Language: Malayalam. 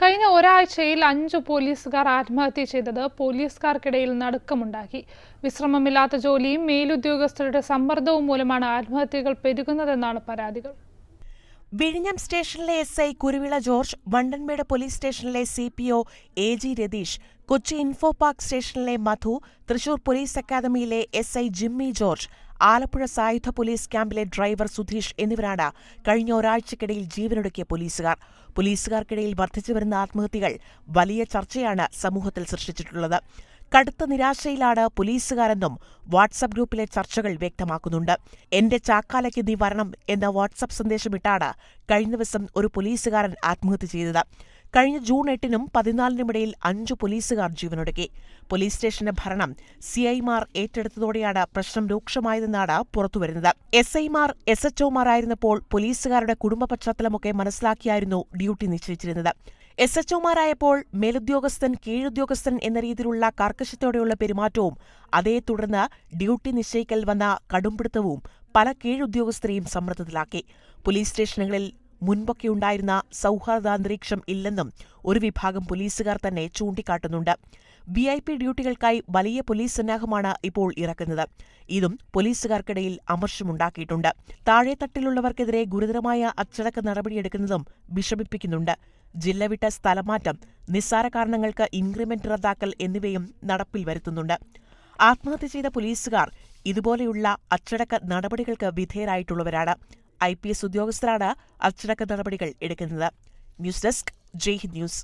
കഴിഞ്ഞ ഒരാഴ്ചയിൽ അഞ്ചു പോലീസുകാർ ആത്മഹത്യ ചെയ്തത് പോലീസുകാർക്കിടയിൽ നടുക്കമുണ്ടാക്കി. വിശ്രമമില്ലാത്ത ജോലിയും മേലുദ്യോഗസ്ഥരുടെ സമ്മർദ്ദവും മൂലമാണ് ആത്മഹത്യകൾ പെരുകുന്നതെന്നാണ് പരാതികൾ. വിഴിഞ്ഞം സ്റ്റേഷനിലെ S I Kuruvila George Vandanmedu police സ്റ്റേഷനിലെ C P O A G Ratheesh Kochi info park സ്റ്റേഷനിലെ Madhu Thrissur police അക്കാദമിയിലെ S I Jimmy George Alappuzha സായുധ പോലീസ് ക്യാമ്പിലെ ഡ്രൈവർ സുധീഷ് എന്നിവരാണ് കഴിഞ്ഞ ഒരാഴ്ചക്കിടയിൽ ജീവനൊടുക്കിയ പോലീസുകാർ. പോലീസുകാർക്കിടയിൽ വർദ്ധിച്ചുവരുന്ന ആത്മഹത്യകൾ വലിയ ചർച്ചയാണ് സമൂഹത്തിൽ സൃഷ്ടിച്ചിട്ടുള്ളത്. കടുത്ത നിരാശയിലാണ് പോലീസുകാരെന്നും വാട്സപ്പ് ഗ്രൂപ്പിലെ ചർച്ചകൾ വ്യക്തമാക്കുന്നുണ്ട്. എന്റെ ചാക്കാലയ്ക്ക് നീ വരണം എന്ന വാട്സപ്പ് സന്ദേശമിട്ടാണ് കഴിഞ്ഞ ദിവസം ഒരു പോലീസുകാരൻ ആത്മഹത്യ ചെയ്തത്. കഴിഞ്ഞ ജൂൺ എട്ടിനും പതിനാലിനുമിടയിൽ അഞ്ചു പോലീസുകാർ ജീവനൊടുക്കി. പോലീസ് സ്റ്റേഷന്റെ ഭരണം സിഐമാർ ഏറ്റെടുത്തതോടെയാണ് പ്രശ്നം രൂക്ഷമായതെന്നാണ് പുറത്തുവരുന്നത്. എസ് ഐമാർ എസ് എച്ച്ഒമാരായിരുന്നപ്പോൾ പോലീസുകാരുടെ കുടുംബ പശ്ചാത്തലമൊക്കെ മനസ്സിലാക്കിയായിരുന്നു ഡ്യൂട്ടി നിശ്ചയിച്ചിരുന്നത്. എസ് എച്ച്ഒമാരായപ്പോൾ മേലുദ്യോഗസ്ഥൻ കീഴുദ്യോഗസ്ഥൻ എന്ന രീതിയിലുള്ള കർക്കശത്തോടെയുള്ള പെരുമാറ്റവും അതേ തുടർന്ന് ഡ്യൂട്ടി നിശ്ചയിക്കൽ വന്ന കടുംപിടുത്തവും പല കീഴുദ്യോഗസ്ഥരെയും സമ്മർദ്ദത്തിലാക്കി. പോലീസ് സ്റ്റേഷനുകളിൽ മുൻപൊക്കെ ഉണ്ടായിരുന്ന സൗഹാർദ്ദാന്തരീക്ഷം ഇല്ലെന്നും ഒരു വിഭാഗം പോലീസുകാർ തന്നെ ചൂണ്ടിക്കാട്ടുന്നുണ്ട്. വി ഐ പി ഡ്യൂട്ടികൾക്കായി വലിയ പോലീസ് സന്നാഹമാണ് ഇപ്പോൾ ഇറക്കുന്നത്. ഇതും പോലീസുകാർക്കിടയിൽ അമർഷമുണ്ടാക്കിയിട്ടുണ്ട്. താഴെത്തട്ടിലുള്ളവർക്കെതിരെ ഗുരുതരമായ അച്ചടക്ക നടപടിയെടുക്കുന്നതും വിഷമിപ്പിക്കുന്നുണ്ട്. ജില്ല വിട്ട സ്ഥലമാറ്റം നിസ്സാര കാരണങ്ങൾക്ക് ഇൻക്രിമെന്റ് റദ്ദാക്കൽ എന്നിവയും നടപ്പിൽ വരുത്തുന്നുണ്ട്. ആത്മഹത്യ ചെയ്ത പോലീസുകാർ ഇതുപോലെയുള്ള അച്ചടക്ക നടപടികൾക്ക് വിധേയരായിട്ടുള്ളവരാണ്. ഐ പി എസ് ഉദ്യോഗസ്ഥരാണ് അച്ചടക്ക നടപടികൾ എടുക്കുന്നത്. News desk Jai news.